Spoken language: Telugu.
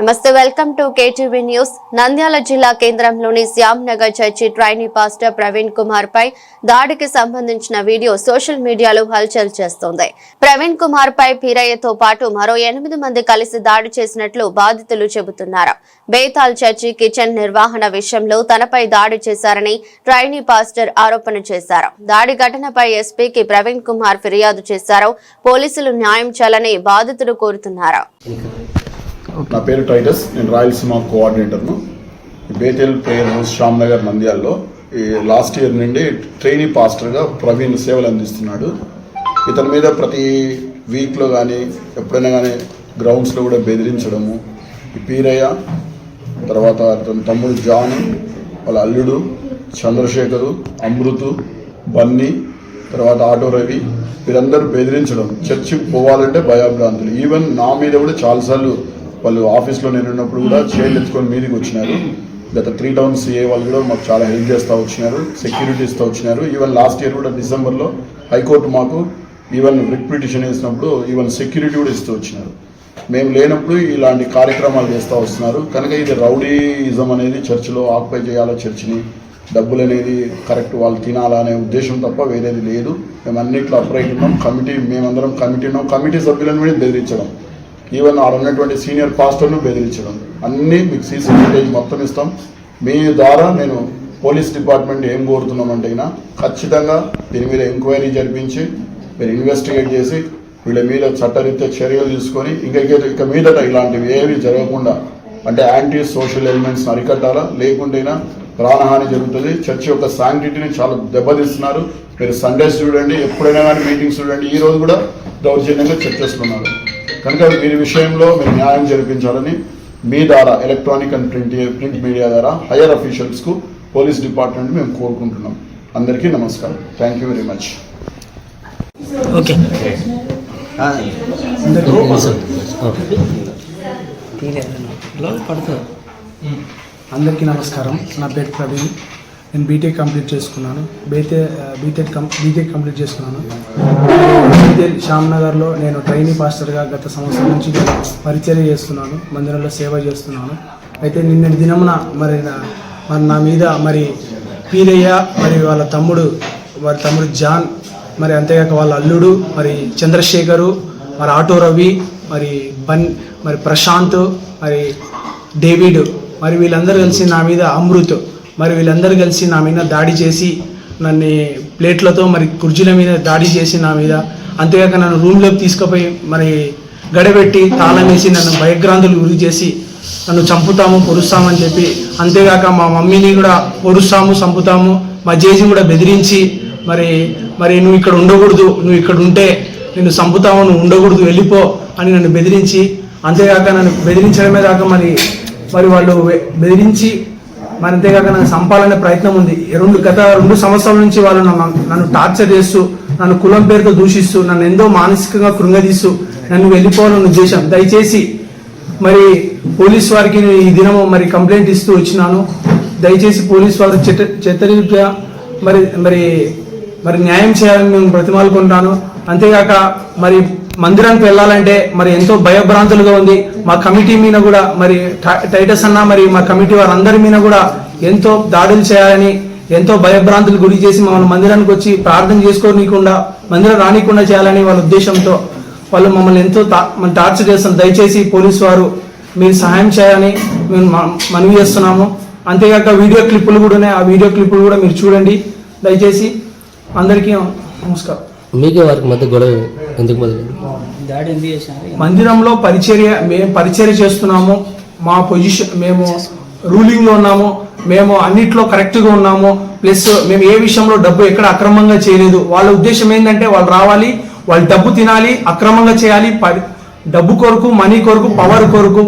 నమస్తే welcome to KTV news. Nandyal జిల్లా కేంద్రంలోని Shyam Nagar church trainee pastor Praveen Kumar పై దాడికి సంబంధించిన వీడియో సోషల్ మీడియాలో హల్చల్ చేస్తోంది. ప్రవీణ్ కుమార్ పై పీరయ్యతో పాటు మరో ఎనిమిది మంది కలిసి దాడి చేసినట్లు బాధితులు చెబుతున్నారు. బేతాల్ చర్చి కిచెన్ నిర్వహణ విషయంలో తనపై దాడి చేశారని ట్రైనీ పాస్టర్ ఆరోపణ చేశారు. దాడి ఘటనపై ఎస్పీకి ప్రవీణ్ కుమార్ ఫిర్యాదు చేశారు. పోలీసులు న్యాయం చేయాలని బాధితులు కోరుతున్నారు. నా పేరు టైటస్. నేను Rayalaseema కోఆర్డినేటర్ను Bethel prayer house Shyam Nagar నంద్యాల్లో ఈ లాస్ట్ ఇయర్ నుండి ట్రైనీ పాస్టర్గా ప్రవీణ్ సేవలు అందిస్తున్నాడు. ఇతని మీద ప్రతి వీక్లో కానీ ఎప్పుడైనా కానీ గ్రౌండ్స్లో కూడా బెదిరించడము. ఈ పీరయ్య తర్వాత అతని తమ్ముడు జాన్ వాళ్ళ అల్లుడు చంద్రశేఖరు అమృతు బన్నీ తర్వాత ఆటో రవి వీరందరూ బెదిరించడం. చర్చికి పోవాలంటే భయాభ్రాంతులు. ఈవెన్ నా మీద కూడా చాలాసార్లు వాళ్ళు ఆఫీస్లో నేను ఉన్నప్పుడు కూడా చైర్లు ఎత్తుకొని మీదకి వచ్చినారు. గత త్రీ టౌన్ సిఏ వాళ్ళు కూడా మాకు చాలా హెల్ప్ చేస్తూ వచ్చినారు సెక్యూరిటీ ఇస్తూ వచ్చినారు. ఈవెన్ లాస్ట్ ఇయర్ కూడా డిసెంబర్లో హైకోర్టు మాకు ఈవెన్ రిట్ పిటిషన్ వేసినప్పుడు ఈవెన్ సెక్యూరిటీ కూడా ఇస్తూ వచ్చినారు. మేము లేనప్పుడు ఇలాంటి కార్యక్రమాలు చేస్తూ వస్తున్నారు. కనుక ఇది రౌడీయిజం అనేది చర్చిలో ఆక్యుపై చేయాలా చర్చిని డబ్బులు అనేది కరెక్ట్ వాళ్ళు తినాలా అనే ఉద్దేశం తప్ప వేరేది లేదు. మేము అన్నిట్లో అప్రైట్ ఉన్నాం. కమిటీ మేమందరం కమిటీ ఉన్నాం కమిటీ సభ్యులను కూడా బెదిరించడం. ఈవెన్ ఆడ ఉన్నటువంటి సీనియర్ పాస్టర్ను బెదిరించడం. అన్నీ మీకు సీసీ ఫుటేజ్ మొత్తం ఇస్తాం. మీ ద్వారా నేను పోలీస్ డిపార్ట్మెంట్ ఏం కోరుతున్నామంటే అయినా ఖచ్చితంగా దీని మీద ఎంక్వైరీ జరిపించి మీరు ఇన్వెస్టిగేట్ చేసి వీళ్ళ మీద చట్టరీత్యా చర్యలు తీసుకొని ఇంకా ఇక మీదట ఇలాంటివి ఏవి జరగకుండా అంటే యాంటీ సోషల్ ఎలిమెంట్స్ అరికట్టాలా? లేకుంటేనా ప్రాణహాని జరుగుతుంది. చర్చ్ యొక్క శాంక్టిటీని చాలా దెబ్బతీస్తున్నారు. మీరు సండేస్ చూడండి ఎప్పుడైనా కానీ మీటింగ్స్ చూడండి. ఈ రోజు కూడా దౌర్జన్యంగా చర్చిస్తున్నారు కనుక వీరి విషయంలో మీరు న్యాయం జరిపించాలని మీ ద్వారా electronic and print print media ద్వారా హైయర్ అఫీషియల్స్కు పోలీస్ డిపార్ట్మెంట్ మేము కోరుకుంటున్నాం. అందరికీ నమస్కారం. Thank you very much okay అందరికీ నమస్కారం. నా పేరు ప్రవీణ్. నేను బీటెక్ కంప్లీట్ చేసుకున్నాను. బీటే బీటెక్ కం బీటెక్ కంప్లీట్ చేసుకున్నాను. బీటెక్ శ్యామ్నగర్లో నేను ట్రైనీ పాస్టర్గా గత సంవత్సరం నుంచి నేను పరిచర్య చేస్తున్నాను మందిరంలో సేవ చేస్తున్నాను. అయితే నిన్నటి దినమున మరి నా- మరి నా మీద మరి పీరయ్య మరి వాళ్ళ తమ్ముడు వారి తమ్ముడు జాన్ మరి అంతేకాక వాళ్ళ అల్లుడు మరి చంద్రశేఖరు మరి ఆటో రవి మరి బన్ మరి ప్రశాంత్ మరి డేవిడ్ మరి వీళ్ళందరూ కలిసి నా మీద అమృత్ మరి వీళ్ళందరూ కలిసి నా మీద దాడి చేసి నన్ను ప్లేట్లతో మరి కుర్చీల మీద దాడి చేసి నా మీద అంతేకాక నన్ను రూమ్లోకి తీసుకుపోయి మరి గడబెట్టి తాళం వేసి నన్ను భయగ్రాంతులు గురి చేసి నన్ను చంపుతాము పొరుస్తామని చెప్పి అంతేకాక మా మమ్మీని కూడా పొరుస్తాము చంపుతాము మా జేజీ కూడా బెదిరించి మరి మరి నువ్వు ఇక్కడ ఉండకూడదు నువ్వు ఇక్కడ ఉంటే నిన్ను చంపుతాము నువ్వు ఉండకూడదు వెళ్ళిపో అని నన్ను బెదిరించి అంతేకాక నన్ను బెదిరించడమే కాక మరి మరి వాళ్ళు బెదిరించి మరి అంతేకాక నన్ను చంపాలనే ప్రయత్నం ఉంది. ఈ రెండు గత రెండు సంవత్సరాల నుంచి వాళ్ళు నన్ను నన్ను టార్చర్ చేస్తూ నన్ను కులం పేరుతో దూషిస్తూ నన్ను ఎంతో మానసికంగా కృంగదీస్తూ నన్ను వెళ్ళిపోవాలని ఉద్దేశం. దయచేసి మరి పోలీస్ వారికి నేను ఈ దినము మరి కంప్లైంట్ ఇస్తూ వచ్చినాను. దయచేసి పోలీస్ వారు చెత్త చట్టరీత్యా మరి మరి మరి న్యాయం చేయాలని నేను బ్రతిమాలుకుంటాను. అంతేకాక మరి మందిరానికి వెళ్ళాలంటే మరి ఎంతో భయభ్రాంతులుగా ఉంది. మా కమిటీ మీద కూడా మరి టై- టైటస్ అన్న మరి మా కమిటీ వారందరి మీద కూడా ఎంతో దాడులు చేయాలని ఎంతో భయభ్రాంతులు గురి చేసి మమ్మల్ని మందిరానికి వచ్చి ప్రార్థన చేసుకోనీయకుండా మందిరం రానికుండా చేయాలని వాళ్ళ ఉద్దేశంతో వాళ్ళు మమ్మల్ని ఎంతో తా- మన టార్చర్ చేస్తాం దయచేసి పోలీస్ వారు మీరు సహాయం చేయాలని మేము మనవి చేస్తున్నాము. అంతేకాక వీడియో క్లిప్పులు కూడా ఉన్నాయి. ఆ వీడియో క్లిప్పులు కూడా మీరు చూడండి. దయచేసి అందరికీ నమస్కారం. మీకే వారికి మధ్య గొడవ ఎందుకు చేసినారు మందిరంలో పరిచర్య మేము పరిచర్య చేస్తున్నాము. మా పొజిషన్ మేము రూలింగ్లో ఉన్నాము. మేము అన్నిట్లో కరెక్ట్గా ఉన్నాము. ప్లస్ మేము ఏ విషయంలో డబ్బు ఎక్కడ అక్రమంగా చేయలేదు. వాళ్ళ ఉద్దేశం ఏంటంటే వాళ్ళు రావాలి వాళ్ళు డబ్బు తినాలి అక్రమంగా చేయాలి. డబ్బు కొరకు మనీ కొరకు పవర్ కొరకు